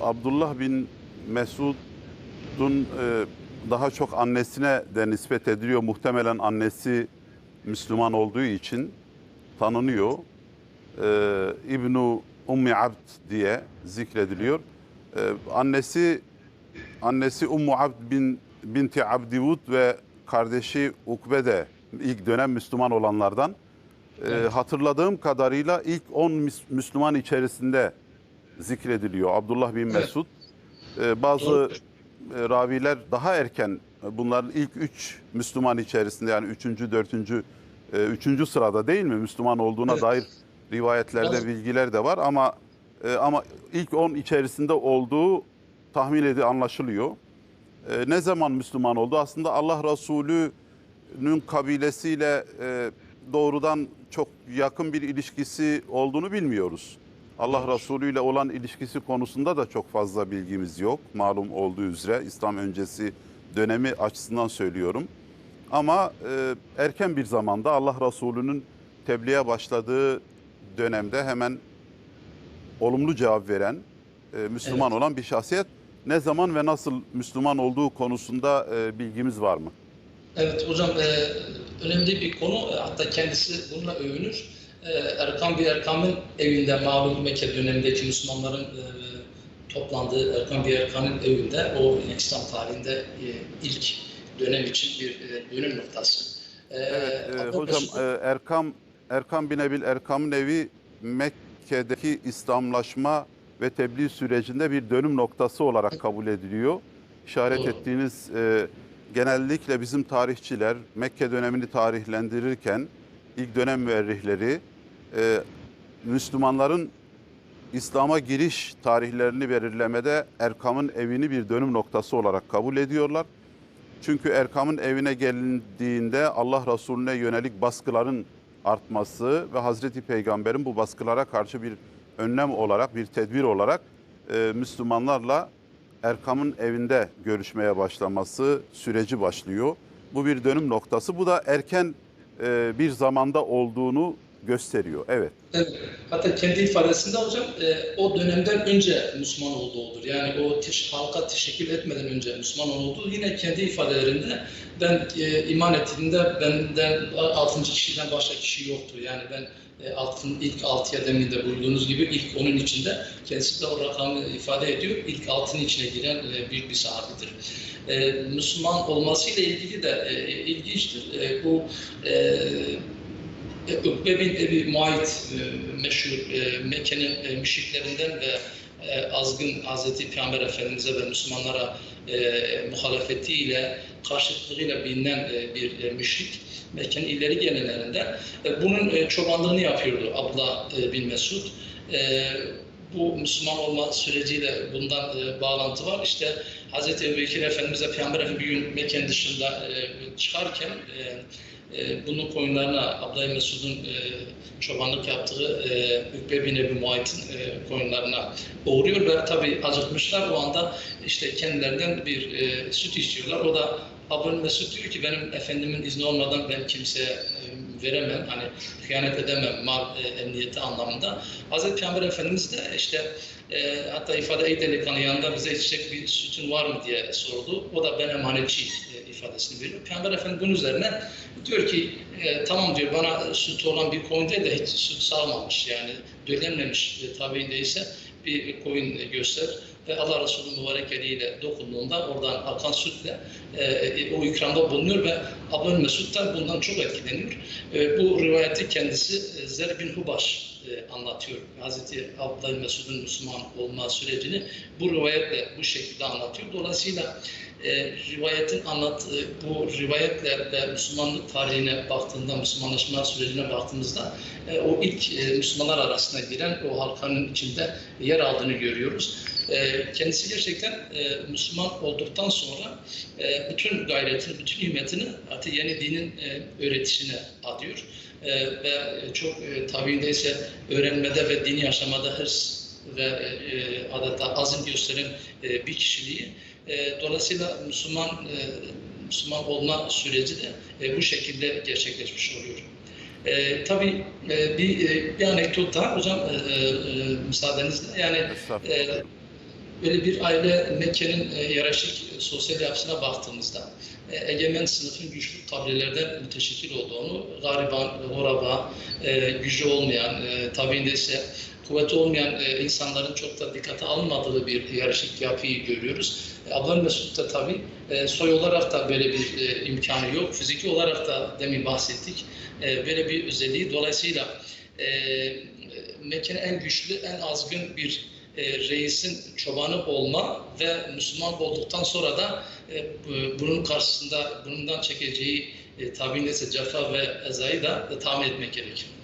Abdullah bin Mesud'un e, daha çok annesine de nispet ediliyor. Muhtemelen annesi Müslüman olduğu için tanınıyor. E, İbnu Ummi Abd diye zikrediliyor. E, annesi annesi Ummu Abd bin binti Abdivud ve kardeşi Ukbe de ilk dönem Müslüman olanlardan. E, hatırladığım kadarıyla ilk 10 Müs- Müslüman içerisinde zikrediliyor Abdullah bin Mesud. E, bazı e, raviler daha erken e, bunların ilk 3 Müslüman içerisinde yani 3. 4. 3. sırada değil mi Müslüman olduğuna Evet. dair rivayetlerde Evet. bilgiler de var ama e, ama ilk 10 içerisinde olduğu tahmin edi anlaşılıyor. E, ne zaman Müslüman oldu? Aslında Allah Resulü'nün kabilesiyle e, doğrudan çok yakın bir ilişkisi olduğunu bilmiyoruz. Allah Resulü ile olan ilişkisi konusunda da çok fazla bilgimiz yok. Malum olduğu üzere İslam öncesi dönemi açısından söylüyorum. Ama e, erken bir zamanda Allah Resulü'nün tebliğe başladığı dönemde hemen olumlu cevap veren, e, Müslüman olan bir şahsiyet. Ne zaman ve nasıl Müslüman olduğu konusunda e, bilgimiz var mı? Evet hocam e, önemli bir konu. Hatta kendisi bununla övünür. E, Erkam bir Erkam'ın evinde malum Mekke dönemindeki Müslümanların e, toplandığı Erkam bir Erkam'ın evinde o İslam tarihinde e, ilk dönem için bir e, dönüm noktası. E, Evet e, hocam Mesud- e, Erkam Erkam bin Ebil Erkam'ın evi Mekke'deki İslamlaşma ve tebliğ sürecinde bir dönüm noktası olarak kabul ediliyor. İşaret Doğru. ettiğiniz e, genellikle bizim tarihçiler Mekke dönemini tarihlendirirken ilk dönem müerrihleri e, Müslümanların İslam'a giriş tarihlerini belirlemede Erkam'ın evini bir dönüm noktası olarak kabul ediyorlar. Çünkü Erkam'ın evine gelindiğinde Allah Resulüne yönelik baskıların artması ve Hazreti Peygamber'in bu baskılara karşı bir önlem olarak, bir tedbir olarak e, Müslümanlarla Erkam'ın evinde görüşmeye başlaması süreci başlıyor. Bu bir dönüm noktası. Bu da erken bir zamanda olduğunu gösteriyor. Evet. Evet. Hatta kendi ifadesinde hocam e, o dönemden önce Müslüman olduğu olur. Yani o teş- halka teşekkür etmeden önce Müslüman olduğu yine kendi ifadelerinde ben e, iman ettiğimde benden altıncı kişiden başka kişi yoktu. Yani ben e, altın, ilk altıya demin de buyurduğunuz gibi ilk onun içinde kendisi de o rakamı ifade ediyor. İlk altının içine giren e, büyük bir sahabedir. E, Müslüman olmasıyla ilgili de e, ilginçtir. E, bu e, Ukbe bin Ebi Muayit e, meşhur e, Mekke'nin e, müşriklerinden ve azgın Hazreti Peygamber Efendimiz'e ve Müslümanlara muhalefetiyle, karşıtlığıyla bilinen bir müşrik. Mekke'nin ileri gelenlerinden. Bunun çobanlığını yapıyordu e, bin Mesud. Bu Müslüman olma süreciyle bundan bağlantı var. İşte Hazreti Ebu Bekir Efendimiz'e Peygamber Efendimiz bir gün Mekke'nin dışında çıkarken e, bunun koyunlarına Abdullah Mesud'un e, çobanlık yaptığı e, Ükbe bin Ebi Muayit'in e, koyunlarına uğruyor ve tabii acıkmışlar. O anda işte kendilerinden bir e, süt istiyorlar. O da Abdullah Mesud diyor ki benim efendimin izni olmadan ben kimseye e, veremem. Hani hıyanet edemem mal e, emniyeti anlamında. Hazreti Peygamber Efendimiz de işte e, hatta ifade ey delikanlı yanında bize içecek bir sütün var mı diye sordu. O da ben emanetçi e, ifadesini veriyor. Peygamber Efendimiz bunun üzerine diyor ki e, tamam diyor bana süt olan bir koyun değil de hiç süt sağmamış yani döllenmemiş e, tabirindeyse bir koyun göster ve Allah Resulü'nün mübarek eliyle dokunduğunda oradan akan sütle e, e, o ikramda bulunuyor ve Abdül Mesud da bundan çok etkileniyor. E, bu rivayeti kendisi e, Zer bin Hubaş e, anlatıyor. Hazreti Abdülhamid Mesud'un Müslüman olma sürecini bu rivayetle bu şekilde anlatıyor. Dolayısıyla e, rivayetin anlat e, bu rivayetle ve Müslümanlık tarihine baktığında, Müslümanlaşma sürecine baktığımızda e, o ilk e, Müslümanlar arasına giren o halkanın içinde yer aldığını görüyoruz. E, kendisi gerçekten e, Müslüman olduktan sonra e, bütün gayretini, bütün himmetini artık yeni dinin e, öğretisine adıyor. E, ve çok e, tabirindeyse öğrenmede ve dini yaşamada hırs ve e, adeta azim gösteren e, bir kişiliği. E, dolayısıyla Müslüman e, Müslüman olma süreci de e, bu şekilde gerçekleşmiş oluyor. E, tabii e, bir, e, bir anekdot daha hocam e, e, müsaadenizle yani e, böyle bir aile Mekke'nin e, yerarşik e, sosyal yapısına baktığımızda e, egemen sınıfın güçlü kabilelerden müteşekkil olduğunu, gariban, horaba, e, gücü olmayan, e, tabiinde ise kuvveti olmayan e, insanların çok da dikkate almadığı bir yarışık yapıyı görüyoruz. E, Abdülhamid Mesud da tabii soy olarak da böyle bir e, imkanı yok. Fiziki olarak da demin bahsettik. Böyle bir özelliği. Dolayısıyla e, Mekke'nin en güçlü, en azgın bir e, reisin çobanı olma ve Müslüman olduktan sonra da e, bu- bunun karşısında bundan çekeceği e, tabirle ise cefa ve ezayı da tahmin etmek gerekir.